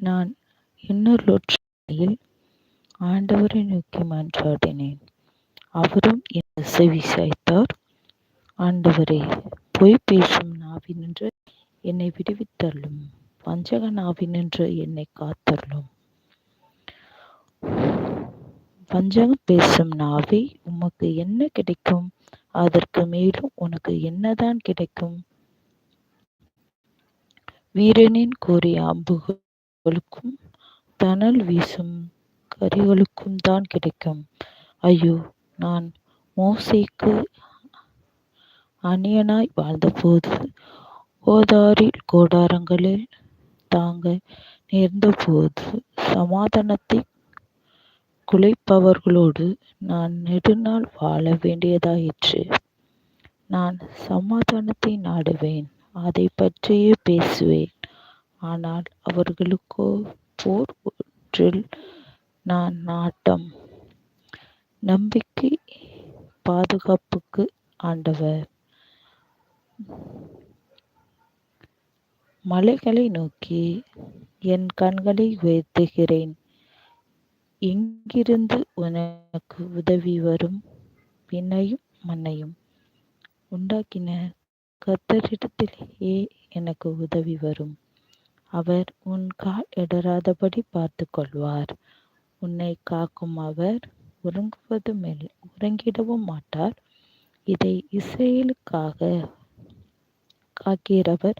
நான் இன்னலுற்றையில் ஆண்டவரை நோக்கி மன்றாடினேன். அவரும் செவி செவிசாய்த்தார். ஆண்டவரே பொய் பேசும் நாவினின்று என்னை விடுவித்தருளும். வஞ்சக நாவினின்று என்னை காத்தரலும் வஞ்சகம் பேசும் நாவே உமக்கு என்ன கிடைக்கும்? அதற்கு மேலும் உனக்கு என்னதான் கிடைக்கும்? வீரனின் கூரிய அம்புகளுக்கும் தணல் வீசும் கரிகளுக்கும்தான் கிடைக்கும். ஐயோ. நான் மோசேக்கு அந்நியனாய் வாழ்ந்தபோது ஓதாரில் கூடாரங்களில் தாங்க நேர்ந்தபோது சமாதானத்தைக் குலைப்பவர்களோடு நான் நெடுநாள் வாழ வேண்டியதாயிற்று. நான் சமாதானத்தை நாடுவேன் அதைப்பற்றியே பேசுவேன். ஆனால் அவர்களுக்கோ போர் ஒன்றில் நான் நாட்டம். நம்பிக்கை பாதுகாப்புக்கு ஆண்டவர். மலைகளை நோக்கி என் கண்களை உயர்த்துகிறேன். எங்கிருந்து உனக்கு உதவி வரும்? பின்னையும் மண்ணையும் உண்டாக்கின கத்தரிடத்திலேயே எனக்கு உதவி வரும். அவர் உன் கால் இடறாதபடி பார்த்துக் கொள்வார். உன்னை காக்கும் அவர் உறங்கிடவும் மாட்டார். இதை இஸ்ரவேலுக்காகக் காக்கிறவர்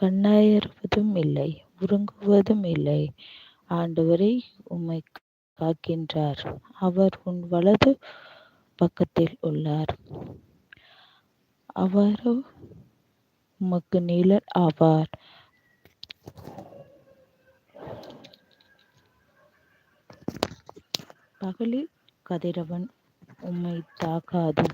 கண்ணாயறுவதும் இல்லை உறங்குவதும் இல்லை. ஆண்டவரை உம்மை காக்கின்றார். அவர் உன் வலது பக்கத்தில் உள்ளார். அவரோ உமக்கு நிழல் ஆவார். பகலில் கதிரவன் உம்மை தாக்காது.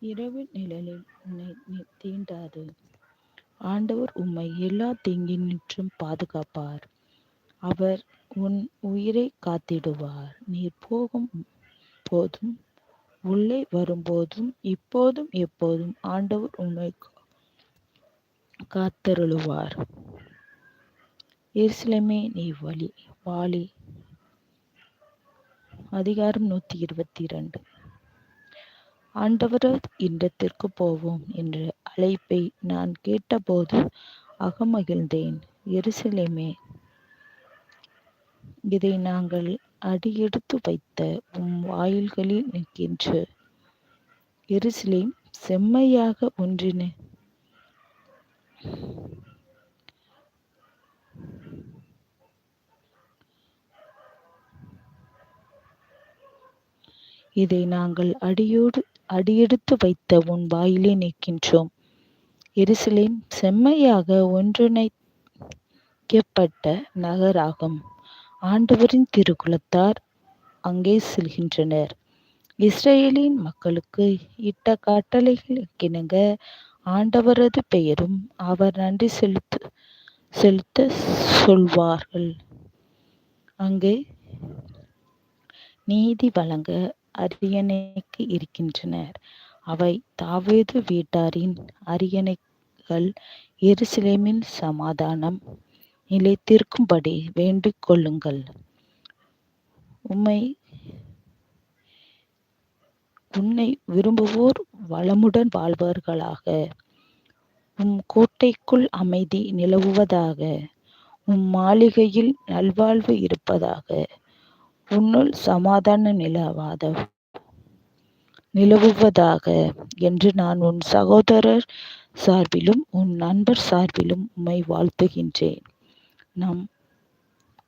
இரவு நிழலில் உன்னை தீண்டாது. ஆண்டவர் உம்மை எல்லா தீங்கினின்றும் பாதுகாப்பார். அவர் உன் உயிரைக் காத்திடுவார். நீர் போகும் போதும் உள்ளே வரும்போதும் இப்போதும் எப்போதும் ஆண்டவர் உண்மை காத்தருளுவார். எருசலேமே நீ வழி வாலி அதிகாரம் நூற்றி இருபத்திரண்டு. ஆண்டவரது இன்றத்திற்கு போவோம் என்ற அழைப்பை நான் கேட்டபோது அகமகிழ்ந்தேன். எருசலேமே இதை நாங்கள் அடியெடுத்து வைத்த உம் வாயில்களில் நிற்கின்ற எருசலேம் செம்மையாக ஒன்றினை இதை நாங்கள் அடியோடு அடியெடுத்து வைத்த உன் வாயிலே நிற்கின்றோம். எருசலேம் செம்மையாக ஒன்றிணைக்கப்பட்ட நகராகும். ஆண்டவரின் திருக்குலத்தார் அங்கே செல்கின்றனர். இஸ்ரேலின் மக்களுக்கு இட்ட கட்டளைகளுக்கிணங்க ஆண்டவரது பெயரும் அவர் நன்றி செலுத்து செலுத்தச் சொல்வார்கள். அங்கே நீதி வழங்க அரியணைக்கு இருக்கின்றனர் அவை தாவேது வீட்டாரின் அரியணைகள். எருசலேமின் சமாதானம் நிலைத்திருக்கும்படி வேண்டிக் கொள்ளுங்கள். உம்மை உன்னை விரும்புவோர் வளமுடன் வாழ்வார்களாக. உம் கோட்டைக்குள் அமைதி நிலவுவதாக. உம் மாளிகையில் நல்வாழ்வு இருப்பதாக. உன்னுள் சமாதான நிலவாத நிலவுவதாக என்று நான் உன் சகோதரர் சார்பிலும் உன் நண்பர் சார்பிலும் உம்மை வாழ்த்துகின்றேன். நம்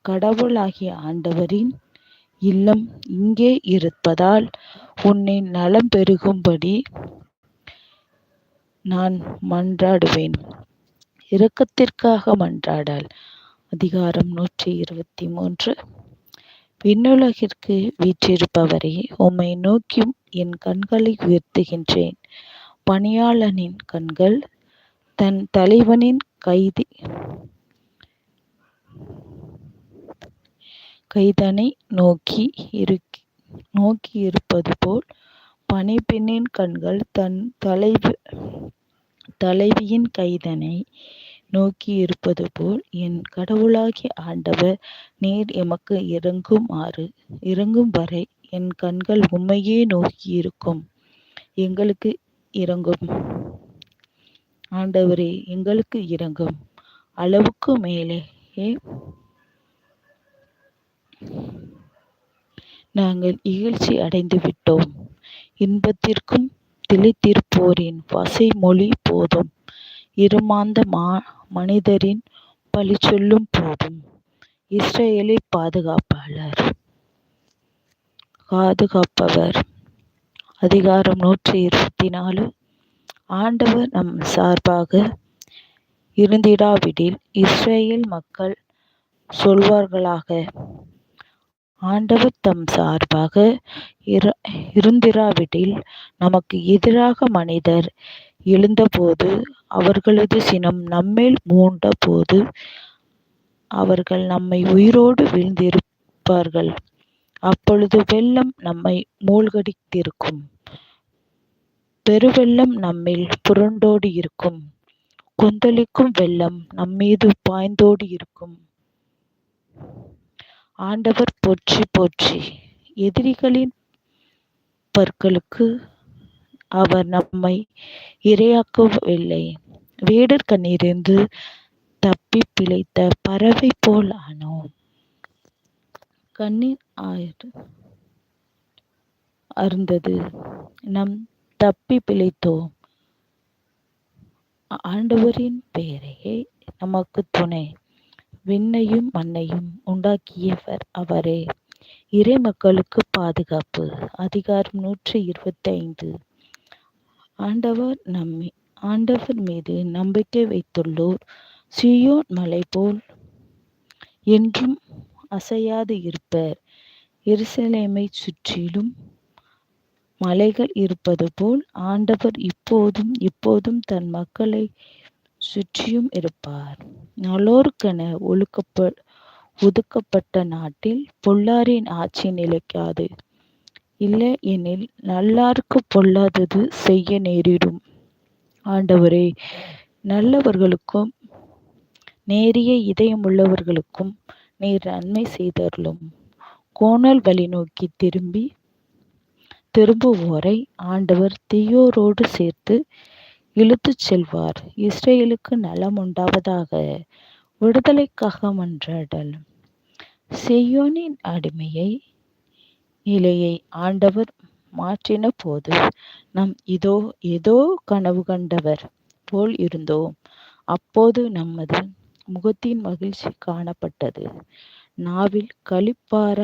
கடவுளாகிய ஆண்டவரின் இல்லம் இங்கே இருப்பதால் உன்னை நலம் பெருகும்படி நான் மன்றாடுவேன். இரக்கத்திற்காக மன்றாடல் அதிகாரம் நூற்றி இருபத்தி மூன்று. விண்ணுலகிற்கு வீற்றிருப்பவரே உம்மை நோக்கி என் கண்களை உயர்த்துகின்றேன். பணியாளனின் கண்கள் தன் தலைவனின் கைதி கைதனை நோக்கி நோக்கியிருப்பது போல் பணிப்பெண்ணின் கண்கள் தன் தலைவி தலைவியின் கைதனை நோக்கியிருப்பது போல் என் கடவுளாகிய ஆண்டவர் நீர் எமக்கு இறங்குமாறு இறங்கும் வரை என் கண்கள் உம்மையே நோக்கியிருக்கும் எங்களுக்கு இறங்கும். ஆண்டவரே எங்களுக்கு இறங்கும். அளவுக்கு மேலே நாங்கள் இகழ்ச்சி அடைந்து விட்டோம். இன்பத்திற்கும் திளைத்திருப்போரின் வசை மொழி போதும். இருமாந்த மா மனிதரின் பழி சொல்லும் போதும். இஸ்ரேலை பாதுகாப்பாளர். பாதுகாப்பவர் அதிகாரம் நூற்றி இருபத்தி நாலு ஆண்டவர் நம் சார்பாக இருந்திடாவிடில் இஸ்ரேல் மக்கள் சொல்வார்களாக ஆண்டவர் தம் சார்பாக இருந்திராவிடில் நமக்கு எதிராக மனிதர் எழுந்தபோது அவர்களது சினம் நம்மேல் மூண்ட போது அவர்கள் நம்மை உயிரோடு வீழ்ந்திருப்பார்கள். அப்பொழுது வெள்ளம் நம்மை மூழ்கடித்திருக்கும். பெருவெள்ளம் நம்மில் புரண்டோடி இருக்கும். கொந்தளிக்கும் வெள்ளம் நம்மீது பாய்ந்தோடி இருக்கும். ஆண்டவர் போற்றி போற்றி. எதிரிகளின் பற்களுக்கு அவர் நம்மை இரையாக்கவில்லை. வேடர் கண்ணிருந்து தப்பி பிழைத்த பறவை போல் ஆனோம். கண்ணீர் ஆயிரு அருந்தது. நம் தப்பி பிழைத்தோம். ஆண்டவரின் பெயரே நமக்கு துணை. விண்ணையும் மண்ணையும் உண்டாக்கியவர் அவரே. இறை மக்களுக்கு பாதுகாப்பு. அதிகாரம் நூற்றி இருபத்தி ஐந்து ஆண்டவர் நம்மை ஆண்டவர் மீது நம்பிக்கை வைத்துள்ளோர். சியோன் மலை போல் என்றும் அசையாது இருப்பர். எருசலேமை சுற்றிலும் மலைகள் இருப்பது போல் ஆண்டவர் இப்போதும் இப்போதும் தன் மக்களை சுற்றியும் இருப்பார். நல்லோருக்கென ஒழுக்கப்ப ஒதுக்கப்பட்ட நாட்டில் பொல்லாரின் ஆட்சி நிலைக்காது. இல்லை எனில் நல்லாருக்கு பொல்லாதது செய்ய நேரிடும். ஆண்டவரே நல்லவர்களுக்கும் நேரிய இதயமுள்ளவர்களுக்கும் நீர் நன்மை செய்தருளும். கோணல் வழி நோக்கி திரும்பி திரும்புவோரை ஆண்டவர் தீயோரோடு சேர்த்து இழுத்துச் செல்வார். இஸ்ரேலுக்கு நலம் உண்டாவதாக விடுதலைக்காக மன்றாடல். செய்யோனின் அடிமையை நிலையை ஆண்டவர் மாற்றின போது நம் இதோ ஏதோ கனவு கண்டவர் போல் இருந்தோம். அப்போது நமது முகத்தின் மகிழ்ச்சி காணப்பட்டது. நாவில் களிப்பார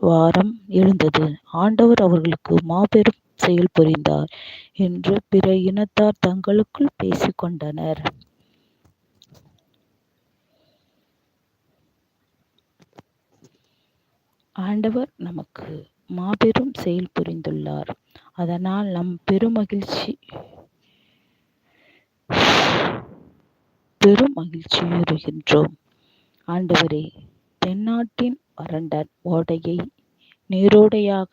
வாரம் எழுந்தது. ஆண்டவர் அவர்களுக்கு மாபெரும் செயல் புரிந்தார் என்று பிற இனத்தார் தங்களுக்குள் பேசிக் கொண்டனர். ஆண்டவர் நமக்கு மாபெரும் செயல் புரிந்துள்ளார். அதனால் நம் பெருமகிழ்ச்சி பெரும் மகிழ்ச்சியுறுகின்றோம் ஆண்டவரே தென்னாட்டின் வறண்ட ஓடையை நீரோடையாக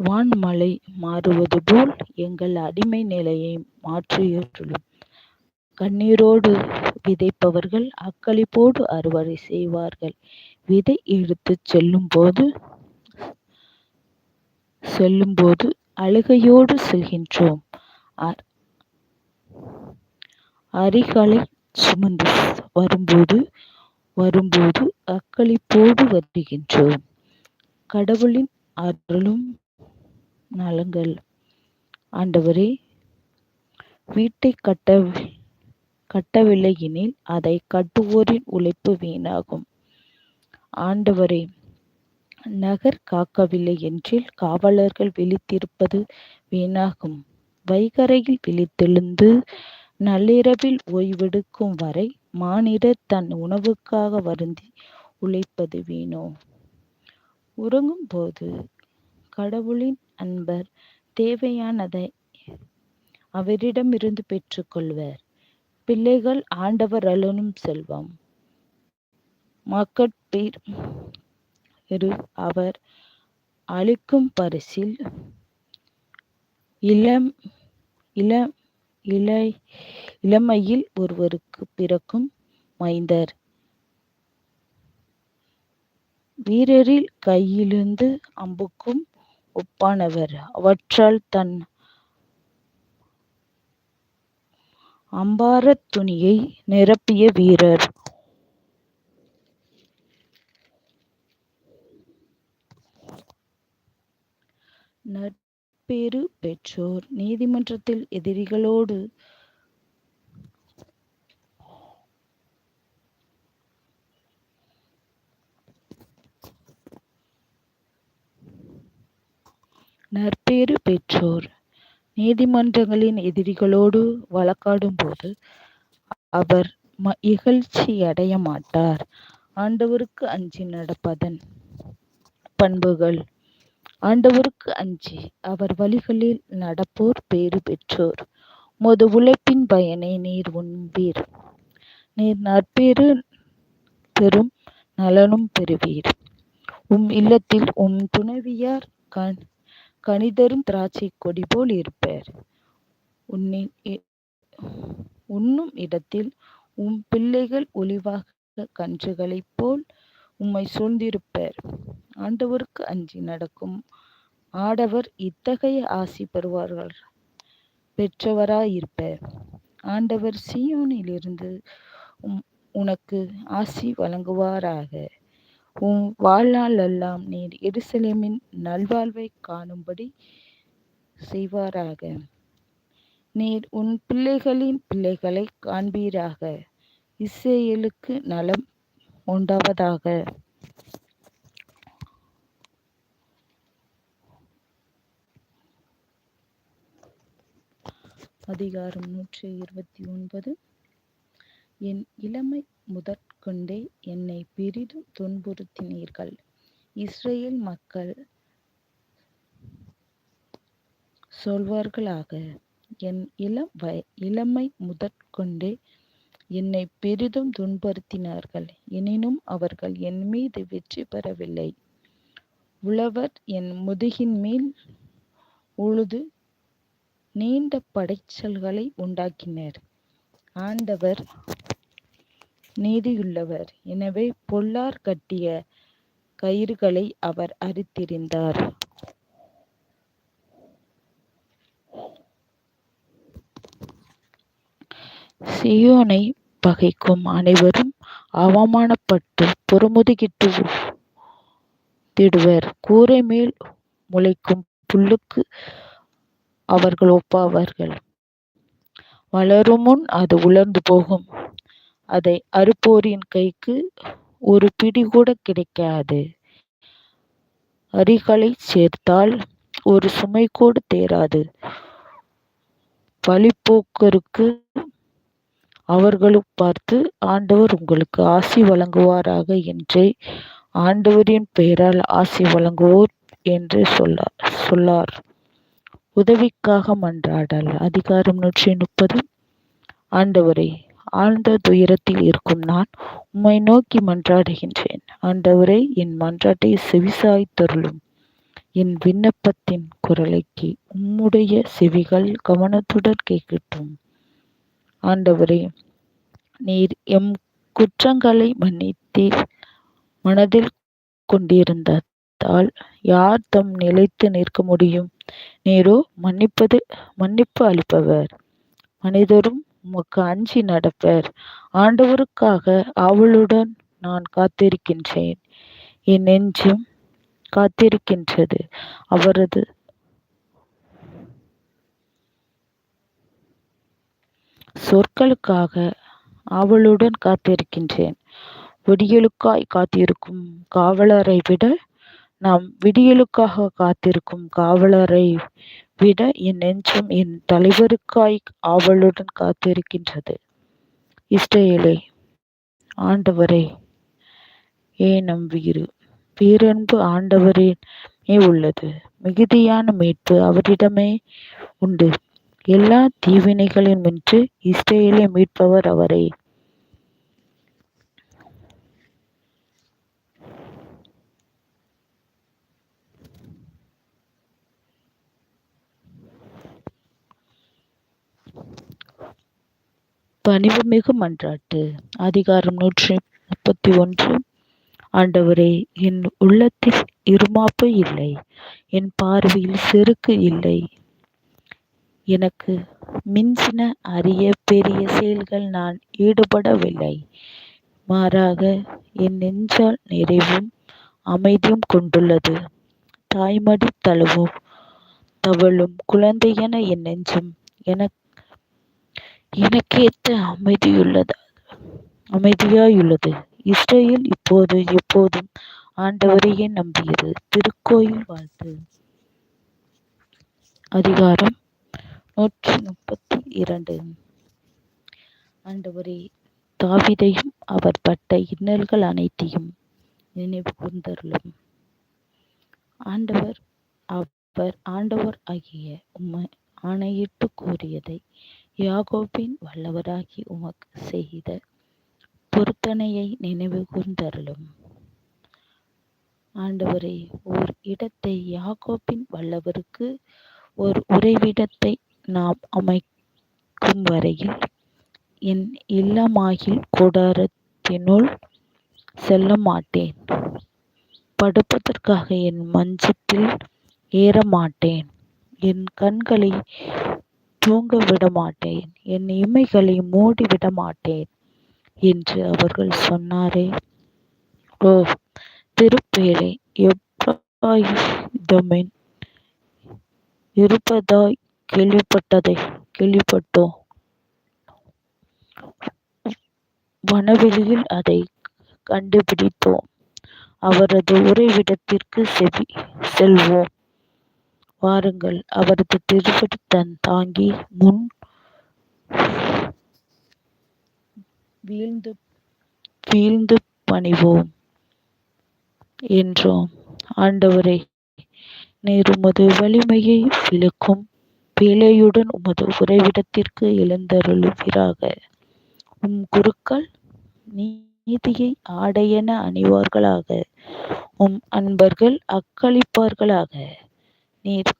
வான்மலை மாறுவது போல் எங்கள் அடிமை நிலையை மாற்றியுள்ளோம். கண்ணீரோடு விதைப்பவர்கள் அக்களிப்போடு அறுவடை செய்வார்கள். விதை எடுத்து செல்லும் போது செல்லும் போது அழுகையோடு செல்கின்றோம். அரிகளை சுமந்து வரும்போது வரும்போது அக்களிப்போடு வருகின்றோம். கடவுளின் அருளும் நலங்கள். ஆண்டவரே வீட்டை கட்ட கட்டவில்லை எனில் அதை கட்டுவோரின் உழைப்பு வீணாகும். ஆண்டவரே நகர் காக்கவில்லை என்றில் காவலர்கள் விழித்திருப்பது வீணாகும். வைகரையில் விழித்தெழுந்து நள்ளிரவில் ஓய்வெடுக்கும் வரை மானிடர் தன் உணவுக்காக வருந்தி உழைப்பது வீணோ? உறங்கும்போது கடவுளின் அன்பர் தேவையானதை அவரிடமிருந்து பெற்றுக்கொள்வர். பிள்ளைகள் ஆண்டவர் அலனும் செல்வம். மக்கட்பேர் அவர் அளிக்கும் பரிசில் இளம் இளம் இளை இளமையில் ஒருவருக்கு பிறக்கும் மைந்தர். வீரரில் கையிலிருந்து அம்புக்கும் ஒப்பானவர். அவற்றால் தன் அம்பாரத் துணியை நிரப்பிய வீரர். பேறு பெற்றோர். நீதிமன்றத்தில் எதிரிகளோடு நற்பேறு பெற்றோர். நீதிமன்றங்களின் எதிரிகளோடு வழக்காடும்போது அவர் இகழ்ச்சி அடைய மாட்டார். ஆண்டவருக்கு அஞ்சி நடப்பதன் பண்புகள் ஆண்டவருக்கு அஞ்சி. அவர் வழிகளில் நடப்போர் பேறு பெற்றோர். உமது உழைப்பின் பயனை நீர் உண்பீர். நீர் நற்பேறு பெரும் நலனும் பெறுவீர். உம் இல்லத்தில் உம் துணைவியார் கண் கனிதரும் திராட்சை கொடி போல் இருப்பர். உண்ணும் இடத்தில் உம் பிள்ளைகள் ஒளிவாக கன்றுகளைப் போல் உம்மை சூழ்ந்திருப்பர். ஆண்டவருக்கு அஞ்சி நடக்கும். ஆடவர் இத்தகைய ஆசி பெறுவார்கள். பெற்றவராயிருப்பர் ஆண்டவர் சியோனிலிருந்து உனக்கு ஆசி வழங்குவாராக. உன் வாழ்நாளெல்லாம் நீர் எருசலேமின் நல்வாழ்வைக் காணும்படி செய்வாராக. நீர் உன் பிள்ளைகளின் பிள்ளைகளை காண்பீராக. இஸ்ரேலுக்கு நலம் உண்டாவதாக. அதிகாரம் நூற்றி இருபத்தி ஒன்பது. என் இளமை முதற்கொண்டே என்னை பெரிதும் துன்புறுத்தினீர்கள். இஸ்ரேல் மக்கள் சொல்வார்களாக என் இளம் வய இளமை முதற்கொண்டே என்னை பெரிதும் துன்புறுத்தினார்கள். எனினும் அவர்கள் என் மீது வெற்றி பெறவில்லை. உழவர் என் முதுகின் மேல் உழுது நீண்ட படைச்சல்களை உண்டாக்கினர். ஆண்டவர் நீதியுள்ளவர். எனவே பொல்லார் கட்டிய கயிறுகளை அவர் அறுத்திருந்தார். சியோனை பகைக்கும் அனைவரும் அவமானப்பட்டு புறமுதுகிட்டு திடுவர். கூரை மேல் முளைக்கும் புல்லுக்கு அவர்கள் ஒப்பாவார்கள். வளருமுன் அது உலர்ந்து போகும். அதை அறுப்போரின் கைக்கு ஒரு பிடி கூட கிடைக்காது. அரிகளை சேர்த்தால் ஒரு சுமை கூட தேராது. வழிப்போக்கருக்கு அவர்களும் பார்த்து ஆண்டவர் உங்களுக்கு ஆசி வழங்குவாராக என்றே ஆண்டவரின் பெயரால் ஆசி வழங்குவோர் என்று சொல்லார் சொல்லார். உதவிக்காக மன்றாடல். அதிகாரம் நூற்றி முப்பது. ஆண்டவரே ஆழ்ந்த துயரத்தில் இருக்கும் நான் உம்மை நோக்கி மன்றாடுகின்றேன். ஆண்டவரே என் மன்றாட்டை செவிசாய்த்தருளும் என் விண்ணப்பத்தின் குரலைக்கு உம்முடைய செவிகள் கவனத்துடன் கேட்கட்டும். ஆண்டவரே நீர் எம் குற்றங்களை மன்னித்தீர். மனதில் கொண்டிருந்ததால் யார் தம் நிலைத்து நிற்க முடியும்? நீரோ மன்னிப்பது மன்னிப்பு அளிப்பவர். மனிதரும் உமக்கு அஞ்சி நடப்பர். ஆண்டவருக்காக அவளுடன் நான் காத்திருக்கின்றேன். என் நெஞ்சும் காத்திருக்கின்றது. அவரது சொற்களுக்காக ஆவலுடன் காத்திருக்கின்றேன். விடியலுக்காய் காத்திருக்கும் காவலரை விட நாம் விடியலுக்காக காத்திருக்கும் காவலரை விட என் நெஞ்சம் என் தலைவருக்காய் ஆவலுடன் காத்திருக்கின்றது. இஸ்ரேலே ஆண்டவரே ஏ நம் பேரன்பு ஆண்டவரே உள்ளது. மிகுதியான மீட்பு அவரிடமே உண்டு. எல்லா தீவினைகளின் தீவினைகளிலுமின்று இஸ்ரேலை மீட்பவர் அவரே. பணிவுமிகு மன்றாட்டு. அதிகாரம் நூற்றி முப்பத்தி ஒன்று ஆண்டவரே என் உள்ளத்தில் இருமாப்பு இல்லை. என் பார்வையில் செருக்கு இல்லை. எனக்கு மிஞ்சின அரிய பெரிய செயல்கள் நான் ஈடுபடவில்லை. மாறாக என் நெஞ்சால் நிறைவும் அமைதியும் கொண்டுள்ளது. தாய்மடி தழுவும் தவழும் குழந்தையென என் நெஞ்சம் எனக்கு எனக்கேத்த அமைதியுள்ளது அமைதியாயுள்ளது. இஸ்ரேல் இப்போது எப்போதும் ஆண்டவரையே நம்பியது. திருக்கோயில் வாழ்த்து. அதிகாரம் நூற்றி முப்பத்தி இரண்டு ஆண்டவரே தாவிதையும் அவர் பட்ட இன்னல்கள் அனைத்தையும் நினைவு கூர்ந்தருளும். ஆண்டவர் அவர் ஆண்டவர் ஆகிய உம்மை ஆணையிட்டு கூறியதை யாகோபின் வல்லவராகி உமக்கு செய்த பொருத்தனையை நினைவு கூர்ந்தருளும். ஆண்டவரே ஓர் இடத்தை யாகோபின் வல்லவருக்கு ஒரு உறைவிடத்தை நாம் அமைக்கும் வரையில் என் இல்லமாகில் கூடாரத்தினுள் செல்ல மாட்டேன் படுப்பதற்காக என் மஞ்சத்தில் ஏற மாட்டேன் என் கண்களை தூங்க விட மாட்டேன் என் இமைகளை மூடி விட மாட்டேன் என்று அவர்கள் சொன்னாரே. ஓ திருப்பேரே எப்ராயிமின் இருப்பதாய் கேள்விப்பட்டதை கேள்விப்பட்டோம். வனவெளியில் அதை கண்டுபிடித்தோம். அவரது உறைவிடத்திற்கு செவி செல்வோம். வாருங்கள். அவரது திருப்படி தன் தாங்கி முன் வீழ்ந்து வீழ்ந்து பணிவோம் என்றோம். ஆண்டவரே நீர் உமது வலிமையை விளக்கும் பிழையுடன் உமது உறைவிடத்திற்கு எழுந்தருளுவீராக. உம் குருக்கள் நீதியை ஆடையென அணிவார்களாக. உம் அன்பர்கள் அக்களிப்பார்களாக. நீர்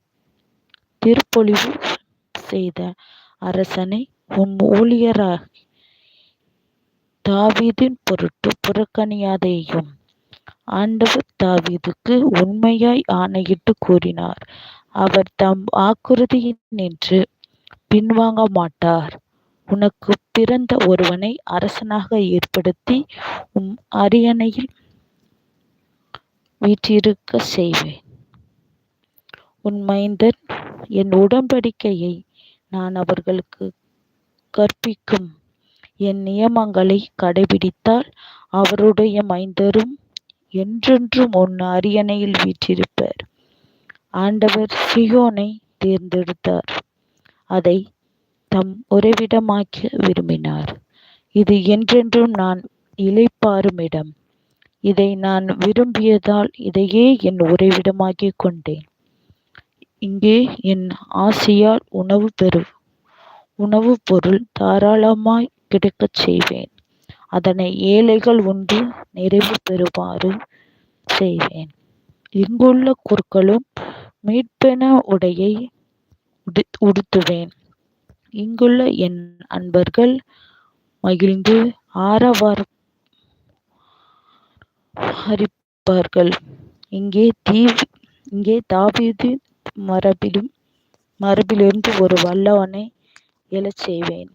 திருப்பொழிவு செய்த அரசனை உம் ஊழியராக தாவீதின் பொருட்டு புறக்கணியாதேயும். ஆண்டவர் தாவீதுக்கு உண்மையாய் ஆணையிட்டு கூறினார். அவர் தம் வாக்குறுதியினின்று பின்வாங்க மாட்டார். உனக்கு பிறந்த ஒருவனை அரசனாக ஏற்படுத்தி உம் அரியணையில் வீற்றிருக்க செய்வேன். உன் மைந்தன் என் உடன்படிக்கையை நான் அவர்களுக்கு கற்பிக்கும். என் நியமங்களை கடைபிடித்தால் அவருடைய மைந்தரும் என்றென்றும் உன் அரியணையில் வீற்றிருப்பர். ஆண்டவர் சியோனை தேர்ந்தெடுத்தார். அதை தம் உறைவிடமாக்க விரும்பினார். இது என்றென்றும் நான் இளைப்பாறும் இடம். இதை நான் விரும்பியதால் இதையே என் உறைவிடமாக்கிக் கொண்டேன். இங்கே என் ஆசையால் உணவு பெறு உணவு பொருள் தாராளமாய் கிடைக்கச் செய்வேன். அதனை ஏழைகள் உண்டு நிறைவு பெறுமாறு செய்வேன். இங்குள்ள குருக்களும் மீட்பென உடையை உடு உடுத்துவேன். இங்குள்ள என் அன்பர்கள் மகிழ்ந்து ஆரவார ஹரிப்பார்கள் இங்கே தீ இங்கே தாவீது மரபிலும் மரபிலிருந்து ஒரு வல்லவனை எழச் செய்வேன்.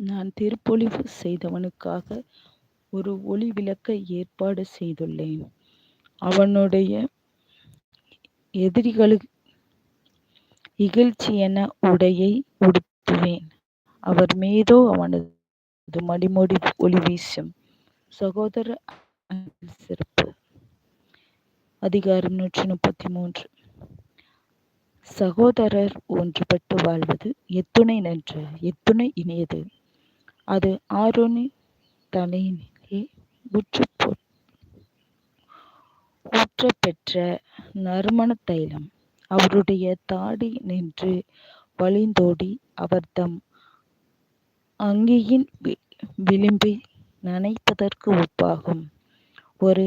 நான் திருப்பொழிவு செய்தவனுக்காக ஒரு ஒளி விளக்கை ஏற்பாடு செய்துள்ளேன். அவனுடைய எதிரிகளுக்கு இகழ்ச்சி என உடையை உடுத்துவேன். அவர் மீதோ அவனது மடிமொடி ஒளி வீசும். சகோதர சிறப்பு. அதிகாரம் நூற்றி முப்பத்தி மூன்று சகோதரர் ஒன்றுபட்டு வாழ்வது எத்துணை நன்று எத்துணை இனியது. அது ஆரோனின் தலையிலே ஊற்றப்பெற்ற நறுமண தைலம். அவருடைய தாடி நின்று வழிந்தோடி அவர்தம் அங்கியின் விளிம்பை நனைப்பதற்கு ஒப்பாகும். ஒரு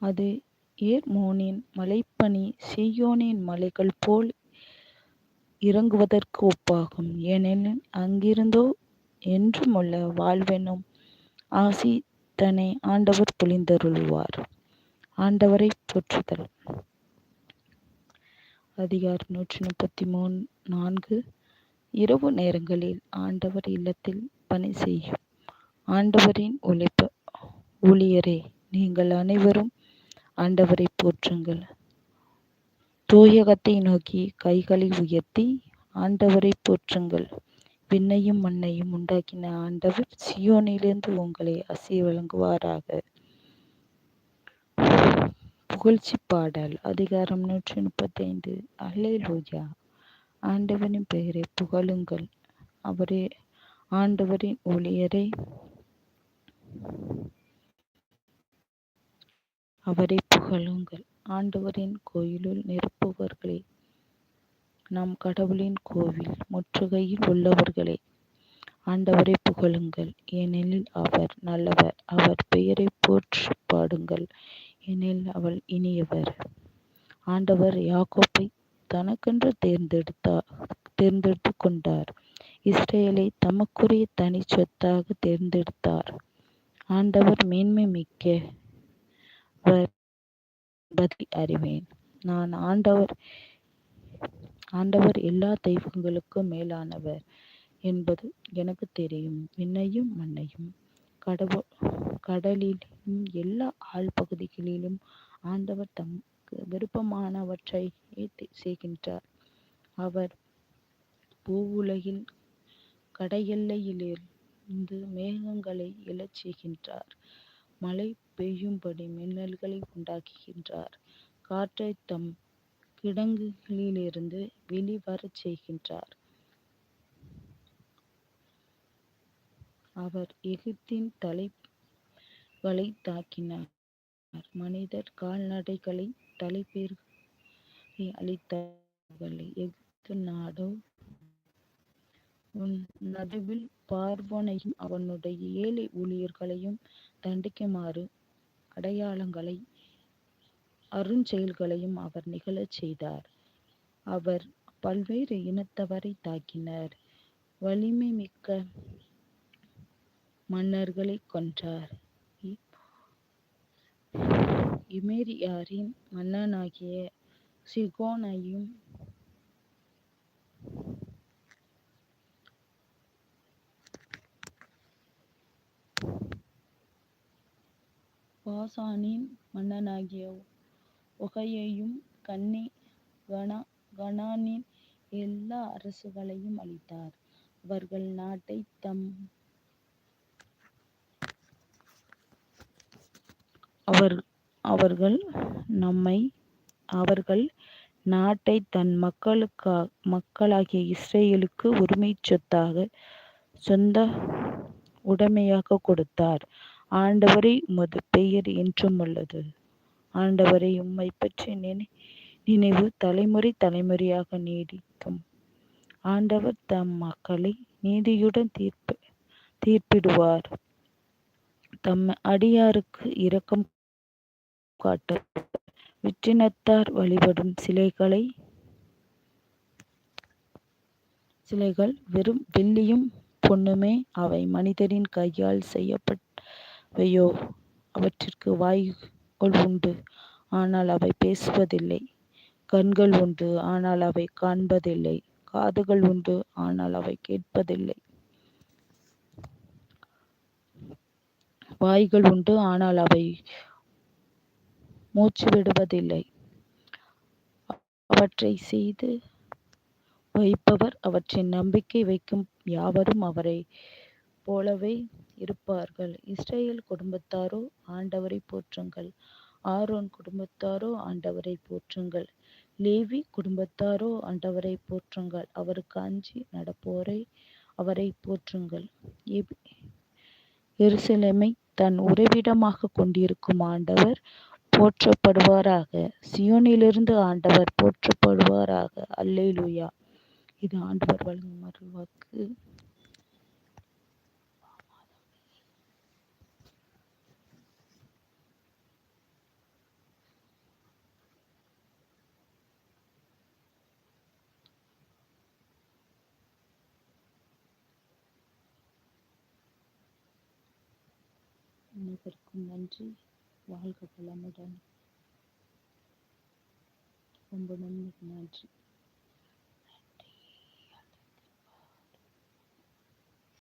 அது ஏர்மோனின் மலைப்பனி சீயோனின் மலைகள் போல் இறங்குவதற்கு ஒப்பாகும். ஏனெனில் அங்கிருந்தோ என்றுமுள்ள வாழ்வெனும் ஆசி தனை ஆண்டவர் பொழிந்தருளுவார். ஆண்டவரைப் போற்றுதல் அதிகார் நூற்றி முப்பத்தி நான்கு இரவு நேரங்களில் ஆண்டவர் இல்லத்தில் பணி செய்யும் ஆண்டவரின் உழைப்பு ஊழியரே நீங்கள் அனைவரும் ஆண்டவரை போற்றுங்கள். தூயகத்தை நோக்கி கைகளை உயர்த்தி ஆண்டவரை போற்றுங்கள். விண்ணையும் மண்ணையும் உண்டாக்கின ஆண்டவர் சியோனிலிருந்து உங்களை அசை வழங்குவாராக. புகழ்ச்சி பாடல் அதிகாரம் நூற்றி முப்பத்தைந்து அல்லேலூயா ஆண்டவரின் பெயரை புகழுங்கள். அவரே ஆண்டவரின் ஊழியரை அவரை புகழுங்கள். ஆண்டவரின் கோயிலுள் நிற்பவர்களே நம் கடவுளின் கோவில் முற்றுகையில் உள்ளவர்களே ஆண்டவரை புகழுங்கள். ஏனெனில் அவர் நல்லவர். அவர் பெயரைப் போற்று பாடுங்கள் எனில் அவள் இனியவர். ஆண்டவர் யாக்கோப்பை தனக்கென்று தேர்ந்தெடுத்துக் கொண்டார். இஸ்ரேலை தமக்குரிய தனி சொத்தாக தேர்ந்தெடுத்தார். ஆண்டவர் மேன்மை மிக்க என்பதை அறிவேன். நான் ஆண்டவர் ஆண்டவர் எல்லா தெய்வங்களுக்கும் மேலானவர் என்பது எனக்கு தெரியும். விண்ணையும் மண்ணையும் கடலிலும் எல்லா ஆள் பகுதிகளிலும் ஆண்டவர் தமக்கு விருப்பமானவற்றை செய்கின்றார். அவர் பூவுலகில் கடையெல்லையிலிருந்து மேகங்களை எழச் செய்கின்றார். மலை பெய்யும்படி மின்னல்களை உண்டாக்குகின்றார். காற்றை தம் கிடங்குகளிலிருந்து வெளிவரச் செய்கின்றார். அவர் எகிப்தின் தலைகளை தாக்கினார். மனிதர் கால்நடைகளை தலைப்பேர்களை அளித்தார்கள் எகிப்து நாடோ உன் நடுவில் பார்வனையும் அவனுடைய ஏழை ஊழியர்களையும் தண்டிக்குமாறு அடையாளங்களை அருஞ்செயல்களையும் அவர் நிகழச் செய்தார். அவர் பல்வேறு இனத்தவரை தாக்கினார். வலிமைமிக்க மன்னர்களைக் கொன்றார். இமேரியாரின் மன்னனாகிய சிகோனையும் பாசானின் மன்னனாகிய ஓகையையும் கானானின் எல்லா அரசுகளையும் அழித்தார். அவர்கள் நாட்டை தன் மக்களாகிய இஸ்ரேலுக்கு உரிமைச் சொத்தாக சொந்த உடைமையாக கொடுத்தார். ஆண்டவரை உமது பெயர் உம்மை பற்றி நினை நினைவு தலைமுறை தலைமுறையாக நீடிக்கும். ஆண்டவர் தம் மக்களை நீதியுடன் தீர்ப்பு தீர்ப்பிடுவார். தம் அடியாருக்கு இரக்கம் காட்ட விற்றினத்தார் வழிபடும் சிலைகளை சிலைகள் வெறும் வெள்ளியும் பொண்ணுமே அவை மனிதரின் கையால் செய்யப்பட்ட அவையோ அவற்றிற்கு வாய்கள் உண்டு. ஆனால் அவை பேசுவதில்லை. கண்கள் உண்டு. ஆனால் அவை காண்பதில்லை. காதுகள் உண்டு. ஆனால் அவை கேட்பதில்லை. வாய்கள் உண்டு. ஆனால் அவை மூச்சு விடுவதில்லை. அவற்றை செய்து வைப்பவர் அவற்றின் நம்பிக்கை வைக்கும் யாவரும் அவரை போலவே இருப்பார்கள். இஸ்ரேல் குடும்பத்தாரோ ஆண்டவரை போற்றுங்கள். ஆரோன் குடும்பத்தாரோ ஆண்டவரை போற்றுங்கள். லேவி குடும்பத்தாரோ ஆண்டவரை போற்றுங்கள். அவருக்கு அஞ்சி நடப்போரை அவரை போற்றுங்கள். எருசலேமை தன் உறைவிடமாக கொண்டிருக்கும் ஆண்டவர் போற்றப்படுவாராக. சியோனிலிருந்து ஆண்டவர் போற்றப்படுவாராக. அல்லேலூயா. இது ஆண்டவர் வழங்கும் அருள்வாக்கு. அனைவருக்கும் நன்றி. வாழ்க வளமுடன். ரொம்ப நன்றி நன்றி.